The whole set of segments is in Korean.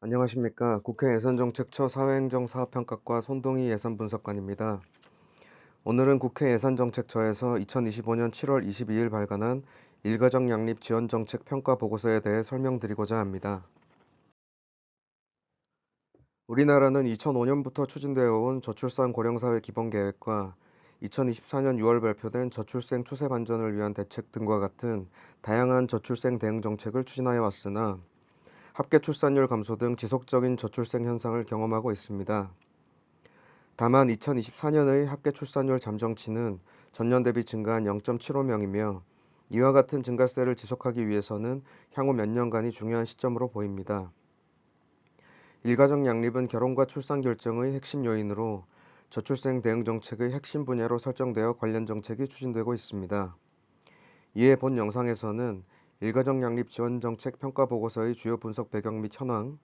안녕하십니까. 국회 예산정책 처 사회행정 사업평가과 손동희 예산분석관입니다. 오늘은 국회 예산정책처에서 2025년 7월 22일 발간한 일가정 양립 지원 정책 평가 보고서에 대해 설명드리고자 합니다. 우리나라는 2005년부터 추진되어 온 저출산 고령사회 기본계획과 2024년 6월 발표된 저출생 추세 반전을 위한 대책 등과 같은 다양한 저출생 대응 정책을 추진하여 왔으나 합계 출산율 감소 등 지속적인 저출생 현상을 경험하고 있습니다. 다만 2024년의 합계 출산율 잠정치는 전년 대비 증가한 0.75명이며 이와 같은 증가세를 지속하기 위해서는 향후 몇 년간이 중요한 시점으로 보입니다. 일가정 양립은 결혼과 출산 결정의 핵심 요인으로 저출생 대응 정책의 핵심 분야로 설정되어 관련 정책이 추진되고 있습니다. 이에 본 영상에서는 일가정 양립 지원 정책 평가 보고서의 주요 분석 배경 및 현황,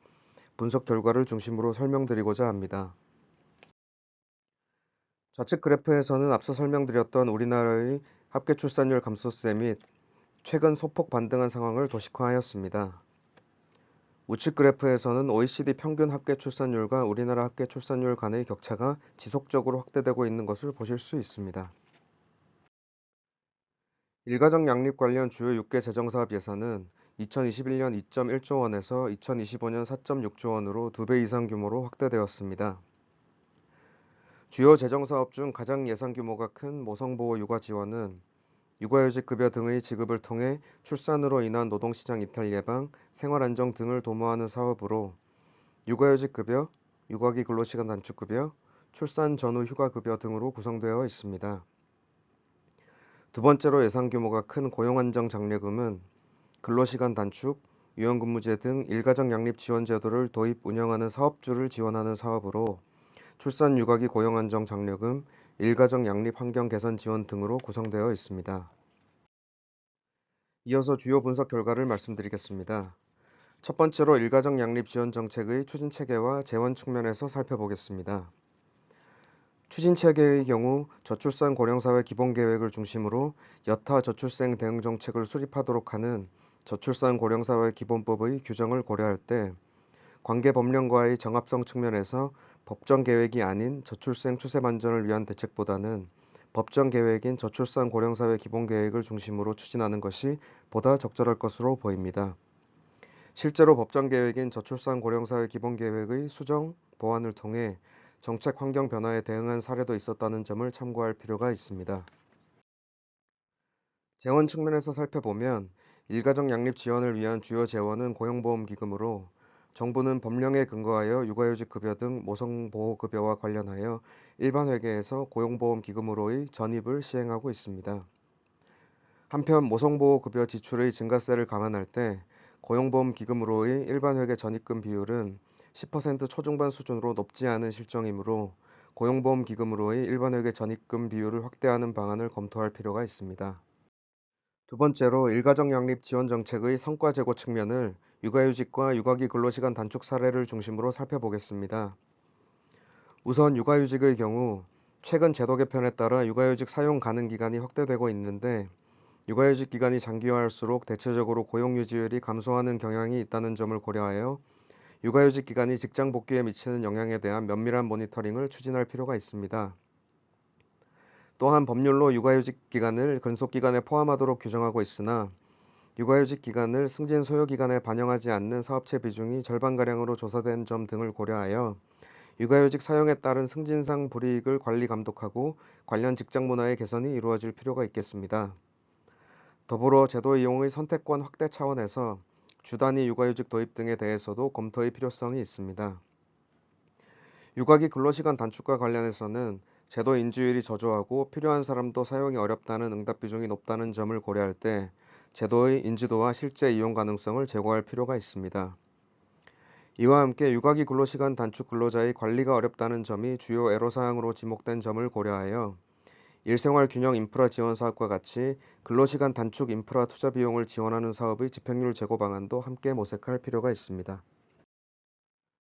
분석 결과를 중심으로 설명드리고자 합니다. 좌측 그래프에서는 앞서 설명드렸던 우리나라의 합계 출산율 감소세 및 최근 소폭 반등한 상황을 도식화하였습니다. 우측 그래프에서는 OECD 평균 합계 출산율과 우리나라 합계 출산율 간의 격차가 지속적으로 확대되고 있는 것을 보실 수 있습니다. 일가정 양립 관련 주요 6개 재정사업 예산은 2021년 2.1조 원에서 2025년 4.6조 원으로 2배 이상 규모로 확대되었습니다. 주요 재정사업 중 가장 예산 규모가 큰 모성보호 육아 지원은 육아휴직 급여 등의 지급을 통해 출산으로 인한 노동시장 이탈 예방, 생활안정 등을 도모하는 사업으로 육아휴직 급여, 육아기 근로시간 단축 급여, 출산 전후 휴가 급여 등으로 구성되어 있습니다. 두 번째로 예산 규모가 큰 고용안정 장려금은 근로시간 단축, 유연근무제 등 일가정 양립 지원 제도를 도입 운영하는 사업주를 지원하는 사업으로 출산 육아기 고용안정 장려금, 일가정 양립 환경 개선 지원 등으로 구성되어 있습니다. 이어서 주요 분석 결과를 말씀드리겠습니다. 첫 번째로 일가정 양립 지원 정책의 추진 체계와 재원 측면에서 살펴보겠습니다. 추진 체계의 경우 저출산 고령사회 기본계획을 중심으로 여타 저출생 대응 정책을 수립하도록 하는 저출산 고령사회 기본법의 규정을 고려할 때 관계 법령과의 정합성 측면에서 법정 계획이 아닌 저출생 추세 반전을 위한 대책보다는 법정 계획인 저출산 고령사회 기본 계획을 중심으로 추진하는 것이 보다 적절할 것으로 보입니다. 실제로 법정 계획인 저출산 고령사회 기본 계획의 수정, 보완을 통해 정책 환경 변화에 대응한 사례도 있었다는 점을 참고할 필요가 있습니다. 재원 측면에서 살펴보면 일가정 양립 지원을 위한 주요 재원은 고용보험기금으로 정부는 법령에 근거하여 육아휴직 급여 등 모성보호급여와 관련하여 일반 회계에서 고용보험기금으로의 전입을 시행하고 있습니다. 한편 모성보호급여 지출의 증가세를 감안할 때 고용보험기금으로의 일반 회계 전입금 비율은 10% 초중반 수준으로 높지 않은 실정이므로 고용보험기금으로의 일반회계 전입금 비율을 확대하는 방안을 검토할 필요가 있습니다. 두 번째로 일가정 양립 지원 정책의 성과 제고 측면을 육아휴직과 육아기 근로시간 단축 사례를 중심으로 살펴보겠습니다. 우선 육아휴직의 경우 최근 제도 개편에 따라 육아휴직 사용 가능 기간이 확대되고 있는데 육아휴직 기간이 장기화할수록 대체적으로 고용 유지율이 감소하는 경향이 있다는 점을 고려하여 육아휴직 기간이 직장 복귀에 미치는 영향에 대한 면밀한 모니터링을 추진할 필요가 있습니다. 또한 법률로 육아휴직 기간을 근속기간에 포함하도록 규정하고 있으나 육아휴직 기간을 승진 소요 기간에 반영하지 않는 사업체 비중이 절반가량으로 조사된 점 등을 고려하여 육아휴직 사용에 따른 승진상 불이익을 관리 감독하고 관련 직장 문화의 개선이 이루어질 필요가 있겠습니다. 더불어 제도 이용의 선택권 확대 차원에서 주단위 육아휴직 도입 등에 대해서도 검토의 필요성이 있습니다. 육아기 근로시간 단축과 관련해서는 제도 인지율이 저조하고 필요한 사람도 사용이 어렵다는 응답 비중이 높다는 점을 고려할 때 제도의 인지도와 실제 이용 가능성을 제고할 필요가 있습니다. 이와 함께 육아기 근로시간 단축 근로자의 관리가 어렵다는 점이 주요 애로사항으로 지목된 점을 고려하여 일생활 균형 인프라 지원 사업과 같이 근로시간 단축 인프라 투자 비용을 지원하는 사업의 집행률 제고 방안도 함께 모색할 필요가 있습니다.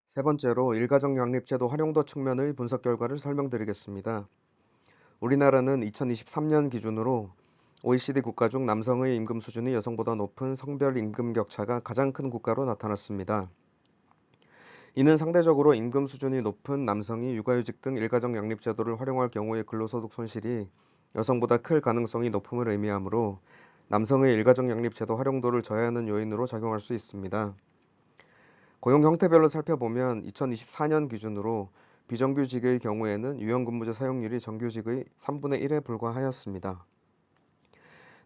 세 번째로 일가정 양립제도 활용도 측면의 분석 결과를 설명드리겠습니다. 우리나라는 2023년 기준으로 OECD 국가 중 남성의 임금 수준이 여성보다 높은 성별 임금 격차가 가장 큰 국가로 나타났습니다. 이는 상대적으로 임금 수준이 높은 남성이 육아휴직 등 일가정 양립 제도를 활용할 경우의 근로소득 손실이 여성보다 클 가능성이 높음을 의미하므로 남성의 일가정 양립 제도 활용도를 저해하는 요인으로 작용할 수 있습니다. 고용 형태별로 살펴보면 2024년 기준으로 비정규직의 경우에는 유연근무제 사용률이 정규직의 3분의 1에 불과하였습니다.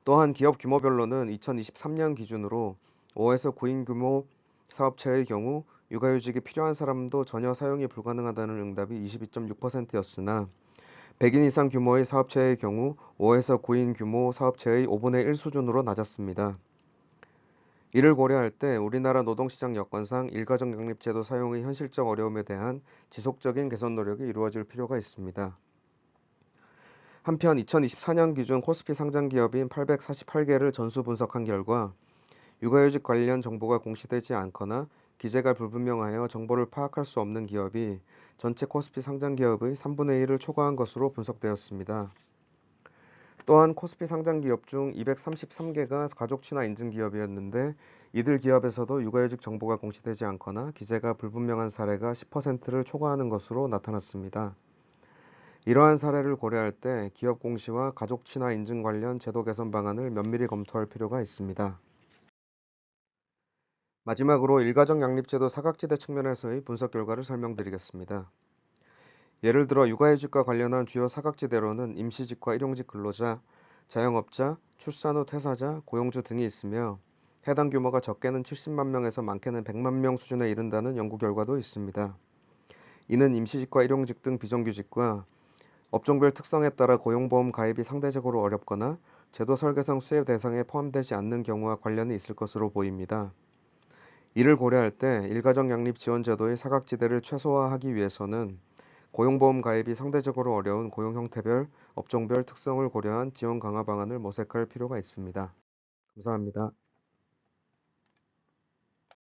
또한 기업 규모별로는 2023년 기준으로 5에서 9인 규모 사업체의 경우 육아휴직이 필요한 사람도 전혀 사용이 불가능하다는 응답이 22.6%였으나 100인 이상 규모의 사업체의 경우 5에서 9인 규모 사업체의 5분의 1 수준으로 낮았습니다. 이를 고려할 때 우리나라 노동시장 여건상 일가정 양립제도 사용의 현실적 어려움에 대한 지속적인 개선 노력이 이루어질 필요가 있습니다. 한편 2024년 기준 코스피 상장 기업인 848개를 전수 분석한 결과 육아휴직 관련 정보가 공시되지 않거나 기재가 불분명하여 정보를 파악할 수 없는 기업이 전체 코스피 상장 기업의 3분의 1을 초과한 것으로 분석되었습니다. 또한 코스피 상장 기업 중 233개가 가족 친화 인증 기업이었는데 이들 기업에서도 육아휴직 정보가 공시되지 않거나 기재가 불분명한 사례가 10%를 초과하는 것으로 나타났습니다. 이러한 사례를 고려할 때 기업 공시와 가족 친화 인증 관련 제도 개선 방안을 면밀히 검토할 필요가 있습니다. 마지막으로 일가정 양립제도 사각지대 측면에서의 분석 결과를 설명드리겠습니다. 예를 들어 육아휴직과 관련한 주요 사각지대로는 임시직과 일용직 근로자, 자영업자, 출산 후 퇴사자, 고용주 등이 있으며 해당 규모가 적게는 70만 명에서 많게는 100만 명 수준에 이른다는 연구 결과도 있습니다. 이는 임시직과 일용직 등 비정규직과 업종별 특성에 따라 고용보험 가입이 상대적으로 어렵거나 제도 설계상 수혜 대상에 포함되지 않는 경우와 관련이 있을 것으로 보입니다. 이를 고려할 때 일가정 양립 지원 제도의 사각지대를 최소화하기 위해서는 고용보험 가입이 상대적으로 어려운 고용 형태별, 업종별 특성을 고려한 지원 강화 방안을 모색할 필요가 있습니다. 감사합니다.